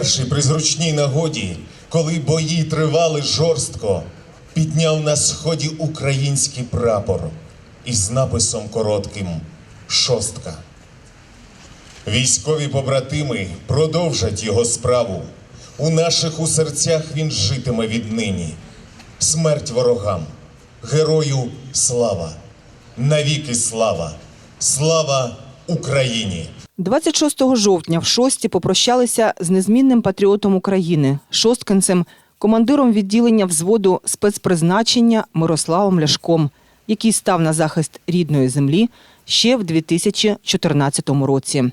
перший при зручній нагоді, коли бої тривали жорстко, підняв на сході український прапор із написом коротким Шостка. Військові побратими продовжать його справу. У наших у серцях він житиме віднині. Смерть ворогам, герою слава, навіки слава, слава Україні! 26 жовтня в шості попрощалися з незмінним патріотом України, шосткинцем, командиром відділення взводу спецпризначення Мирославом Ляшком, який став на захист рідної землі ще в 2014 році.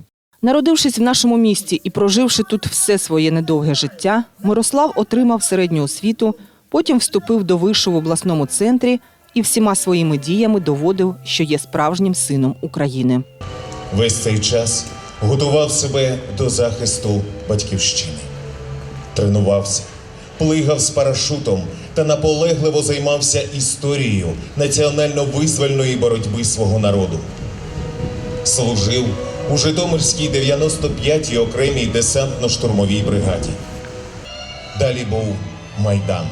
Народившись в нашому місті і проживши тут все своє недовге життя, Мирослав отримав середню освіту, потім вступив до вишу в обласному центрі і всіма своїми діями доводив, що є справжнім сином України. Весь цей час готував себе до захисту батьківщини. Тренувався, плигав з парашутом та наполегливо займався історією національно-визвольної боротьби свого народу. Служив у Житомирській 95-й окремій десантно-штурмовій бригаді. Далі був Майдан.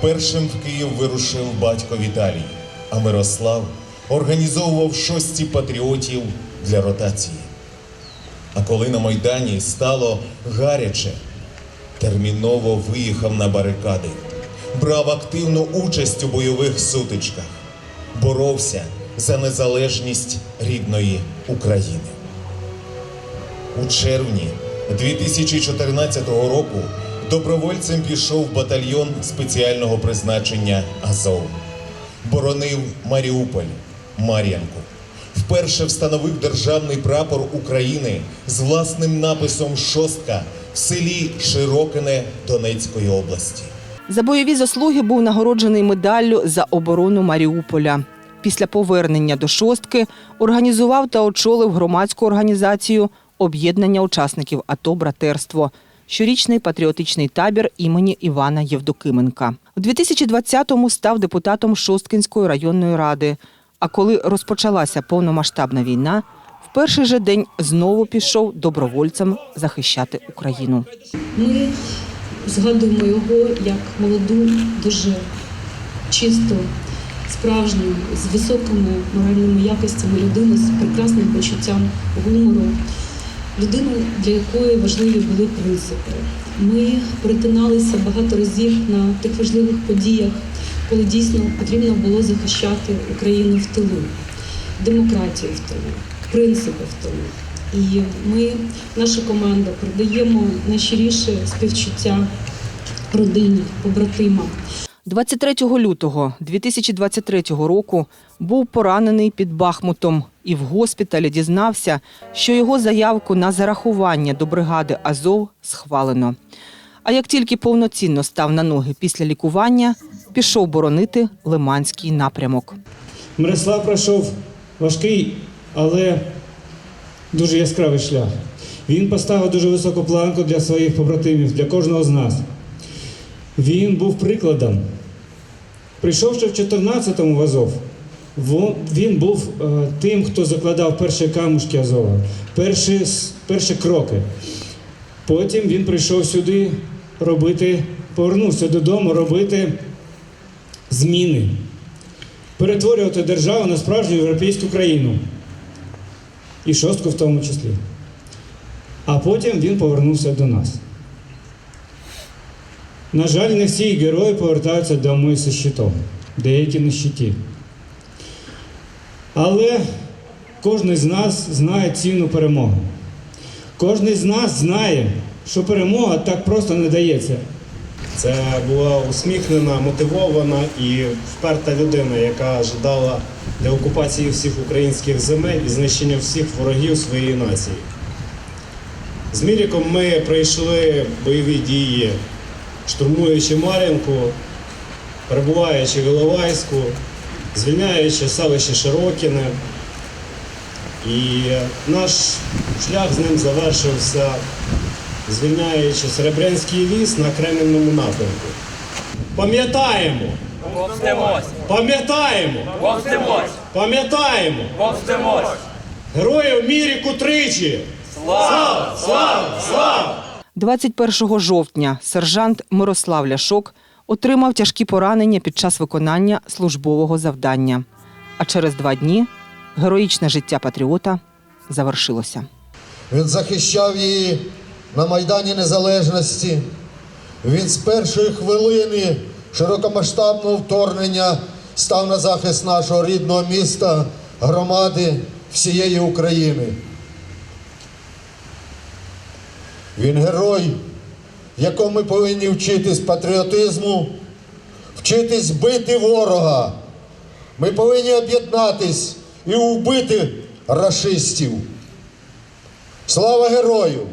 Першим в Київ вирушив батько Віталій, а Мирослав організовував шості патріотів для ротації. А коли на Майдані стало гаряче, терміново виїхав на барикади, брав активну участь у бойових сутичках, боровся за незалежність рідної України. У червні 2014 року добровольцем пішов батальйон спеціального призначення Азов. Боронив Маріуполь, Мар'янку. Вперше встановив державний прапор України з власним написом Шостка в селі Широкине Донецької області. За бойові заслуги був нагороджений медаллю за оборону Маріуполя. Після повернення до шостки організував та очолив громадську організацію Об'єднання учасників АТО Братерство. Щорічний патріотичний табір імені Івана Євдокименка. У 2020-му став депутатом Шосткинської районної ради. А коли розпочалася повномасштабна війна, в перший же день знову пішов добровольцем захищати Україну. Ми згадуємо його як молоду, дуже чисту, справжню, з високими моральними якостями людину, з прекрасним почуттям гумору, людину, для якої важливі були принципи. Ми перетиналися багато разів на тих важливих подіях, коли дійсно потрібно було захищати Україну в тилу, демократію в тилу, принципи в тилу. І ми, наша команда, передаємо найщиріше співчуття родині, побратимам. 23 лютого 2023 року був поранений під Бахмутом і в госпіталі дізнався, що його заявку на зарахування до бригади Азов схвалено. А як тільки повноцінно став на ноги після лікування, пішов боронити Лиманський напрямок. Мирослав пройшов важкий, але дуже яскравий шлях. Він поставив дуже високу планку для своїх побратимів, для кожного з нас. Він був прикладом. Прийшовши в 14-му в Азов, він був е, тим, хто закладав перші камушки Азова, перші, перші кроки. Потім він прийшов сюди робити, повернувся додому робити зміни перетворювати державу на справжню європейську країну. І шостку в тому числі. А потім він повернувся до нас. На жаль, не всі герої повертаються домой зі щитом, деякі на щиті. Але кожен з нас знає ціну перемоги. Кожен з нас знає, що перемога так просто не дається. Це була усміхнена, мотивована і вперта людина, яка жадала деокупації всіх українських земель і знищення всіх ворогів своєї нації. З Міріком ми пройшли бойові дії, штурмуючи Мар'їнку, перебуваючи в Іловайську, звільняючи селище Широкіне. І наш шлях з ним завершився звільняючи Серебрянський ліс на Кремінному напрямку. Пам'ятаємо! Пам'ятаємо! Пам'ятаємо! Помстимось! Героїв Міріку тричі! Слава! Слава! Слава! 21 жовтня сержант Мирослав Ляшок отримав тяжкі поранення під час виконання службового завдання. А через два дні героїчне життя патріота завершилося. Він захищав її на Майдані Незалежності. Він з першої хвилини широкомасштабного вторгнення став на захист нашого рідного міста, громади всієї України. Він герой, якому ми повинні вчитись патріотизму, вчитись бити ворога. Ми повинні об'єднатись і вбити рашистів. Слава герою!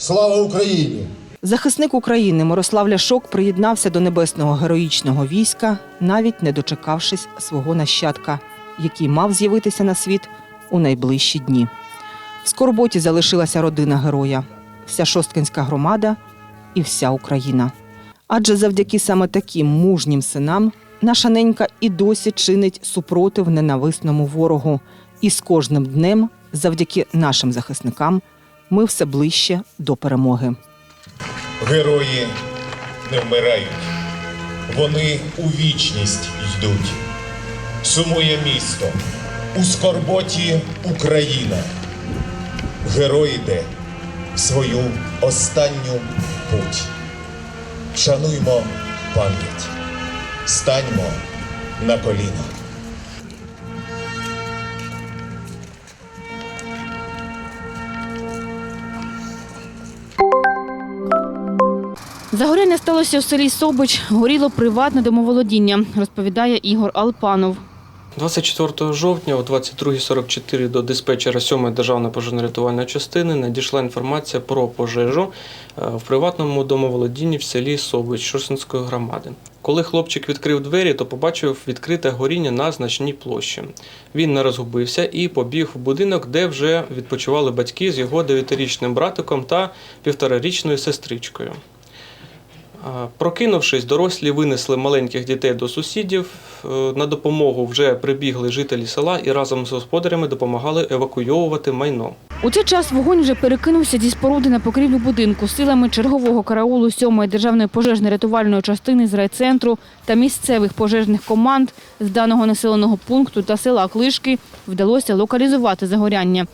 Слава Україні! Захисник України Мирослав Ляшок приєднався до небесного героїчного війська, навіть не дочекавшись свого нащадка, який мав з'явитися на світ у найближчі дні. В скорботі залишилася родина героя, вся шосткинська громада і вся Україна. Адже завдяки саме таким мужнім синам наша ненька і досі чинить супротив ненависному ворогу. І з кожним днем, завдяки нашим захисникам, ми все ближче до перемоги. Герої не вмирають. Вони у вічність йдуть. Сумує місто. У скорботі Україна. Герой йде свою останню путь. Шануймо пам'ять. Станьмо на коліна. Загоряння сталося в селі Собич. Горіло приватне домоволодіння, розповідає Ігор Алпанов. 24 жовтня о 22.44 до диспетчера 7-ї державної пожежно-рятувальної частини надійшла інформація про пожежу е, в приватному домоволодінні в селі Собич Шорсинської громади. Коли хлопчик відкрив двері, то побачив відкрите горіння на значній площі. Він не розгубився і побіг в будинок, де вже відпочивали батьки з його 9-річним братиком та півторарічною сестричкою. Прокинувшись, дорослі винесли маленьких дітей до сусідів. Е, На допомогу вже прибігли жителі села і разом з господарями допомагали евакуйовувати майно. У цей час вогонь вже перекинувся зі споруди на покрівлю будинку силами чергового караулу 7-ї державної пожежно-рятувальної частини з райцентру та місцевих пожежних команд з даного населеного пункту та села Клишки вдалося локалізувати загоряння.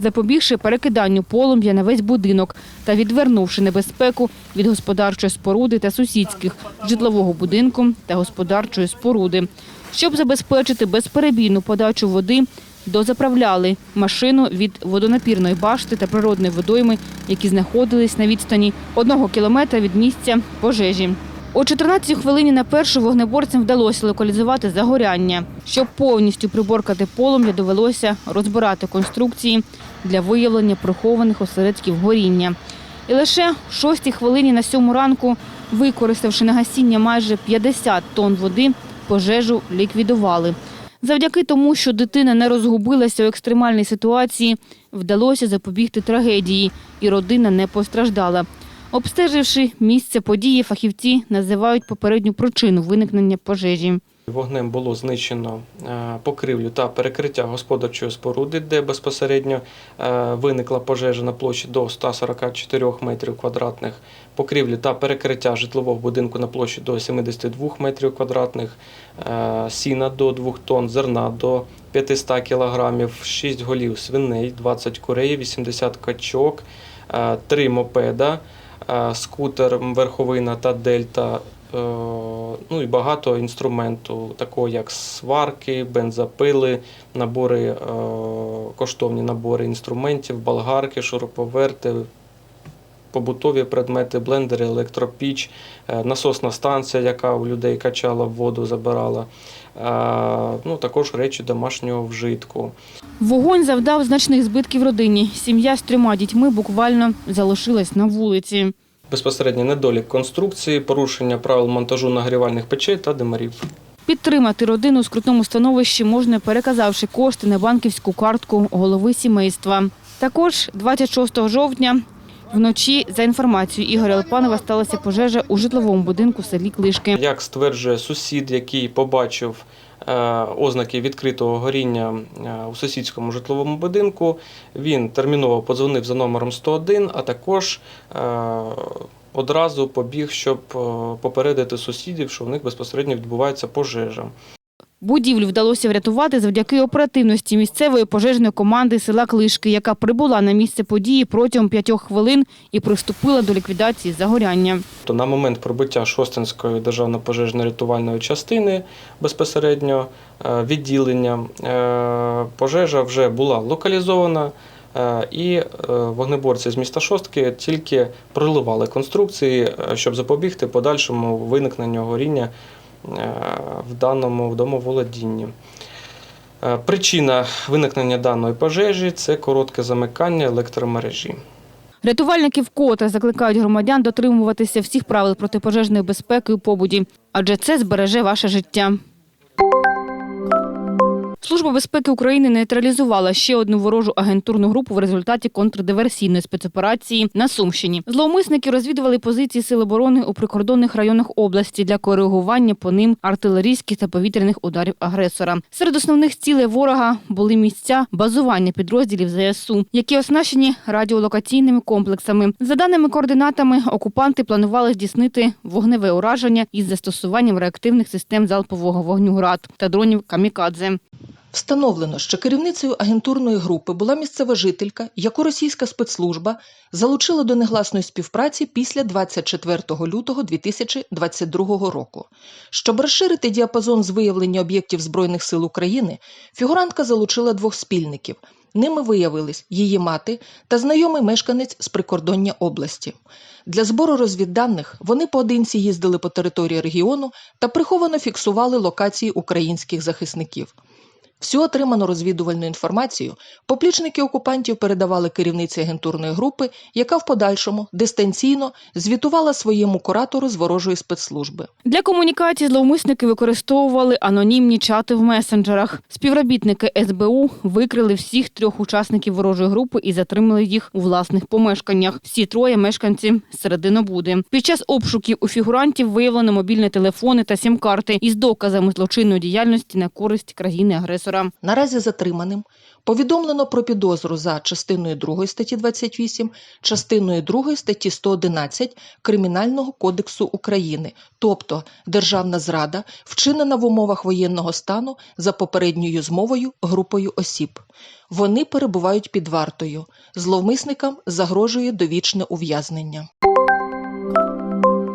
Запобігши перекиданню полум'я на весь будинок та відвернувши небезпеку від господарчої споруди та сусідських житлового будинку та господарчої споруди. Щоб забезпечити безперебійну подачу води, дозаправляли машину від водонапірної башти та природної водойми, які знаходились на відстані одного кілометра від місця пожежі. О 14 хвилині на першу вогнеборцям вдалося локалізувати загоряння. Щоб повністю приборкати полум'я, довелося розбирати конструкції для виявлення прихованих осередків горіння. І лише в шостій хвилині на сьому ранку, використавши на гасіння майже 50 тонн води, пожежу ліквідували. Завдяки тому, що дитина не розгубилася у екстремальній ситуації, вдалося запобігти трагедії, і родина не постраждала. Обстеживши місце події, фахівці називають попередню причину виникнення пожежі. Вогнем було знищено е, покрівлю та перекриття господарчої споруди, де безпосередньо е, виникла пожежа на площі до 144 метрів квадратних, покрівлі та перекриття житлового будинку на площі до 72 метрів квадратних, е, сіна до 2 тонн, зерна до 500 кілограмів, 6 голів свиней, 20 курей, 80 качок, 3 мопеда, скутер верховина та дельта е, ну і багато інструменту, такого як сварки, бензопили, набори, е, коштовні набори інструментів, болгарки, шуруповерти, побутові предмети, блендери, електропіч, е, насосна станція, яка у людей качала воду, забирала, е, ну, також речі домашнього вжитку. Вогонь завдав значних збитків родині. Сім'я з трьома дітьми буквально залишилась на вулиці. Безпосередній недолік конструкції, порушення правил монтажу нагрівальних печей та димарів. Підтримати родину у скрутному становищі можна, переказавши кошти на банківську картку голови сімейства. Також 26 жовтня вночі, за інформацією Ігоря Лопанова, сталася пожежа у житловому будинку в селі Клишки. Як стверджує сусід, який побачив е, ознаки відкритого горіння е, у сусідському житловому будинку, він терміново подзвонив за номером 101, а також е, одразу побіг, щоб попередити сусідів, що в них безпосередньо відбувається пожежа. Будівлю вдалося врятувати завдяки оперативності місцевої пожежної команди села Клишки, яка прибула на місце події протягом п'ятьох хвилин і приступила до ліквідації загоряння. На момент прибуття Шостинської державної пожежно-рятувальної частини безпосередньо е, відділення е, пожежа вже була локалізована. е, І вогнеборці з міста Шостки тільки проливали конструкції, щоб запобігти подальшому виникненню горіння в даному домоволодінні. Е, Причина виникнення даної пожежі це коротке замикання електромережі. Рятувальники вкотре закликають громадян дотримуватися всіх правил протипожежної безпеки у побуді, адже це збереже ваше життя. Служба безпеки України нейтралізувала ще одну ворожу агентурну групу в результаті контрдиверсійної спецоперації на Сумщині. Зловмисники розвідували позиції Сил оборони у прикордонних районах області для коригування по ним артилерійських та повітряних ударів агресора. Серед основних цілей ворога були місця базування підрозділів ЗСУ, які оснащені радіолокаційними комплексами. За даними координатами, окупанти планували здійснити вогневе ураження із застосуванням реактивних систем залпового вогню «Град» та дронів «Камікадзе». Встановлено, що керівницею агентурної групи була місцева жителька, яку російська спецслужба залучила до негласної співпраці після 24 лютого 2022 року. Щоб розширити діапазон з виявлення об'єктів Збройних сил України, фігурантка залучила двох спільників. Ними виявились її мати та знайомий мешканець з прикордоння області. Для збору розвідданих вони поодинці їздили по території регіону та приховано фіксували локації українських захисників. Всю отриману розвідувальну інформацію поплічники окупантів передавали керівниці агентурної групи, яка в подальшому дистанційно звітувала своєму куратору з ворожої спецслужби. Для комунікації зловмисники використовували анонімні чати в месенджерах. Співробітники СБУ викрили всіх трьох учасників ворожої групи і затримали їх у власних помешканнях. Всі троє мешканці Серединобуди. Під час обшуків у фігурантів виявлено мобільні телефони та сім-карти із доказами злочинної діяльності на користь країни-агресора. Наразі затриманим повідомлено про підозру за частиною 2 статті 28, частиною 2 статті 111 Кримінального кодексу України, тобто державна зрада, вчинена в умовах воєнного стану за попередньою змовою групою осіб. Вони перебувають під вартою. Зловмисникам загрожує довічне ув'язнення.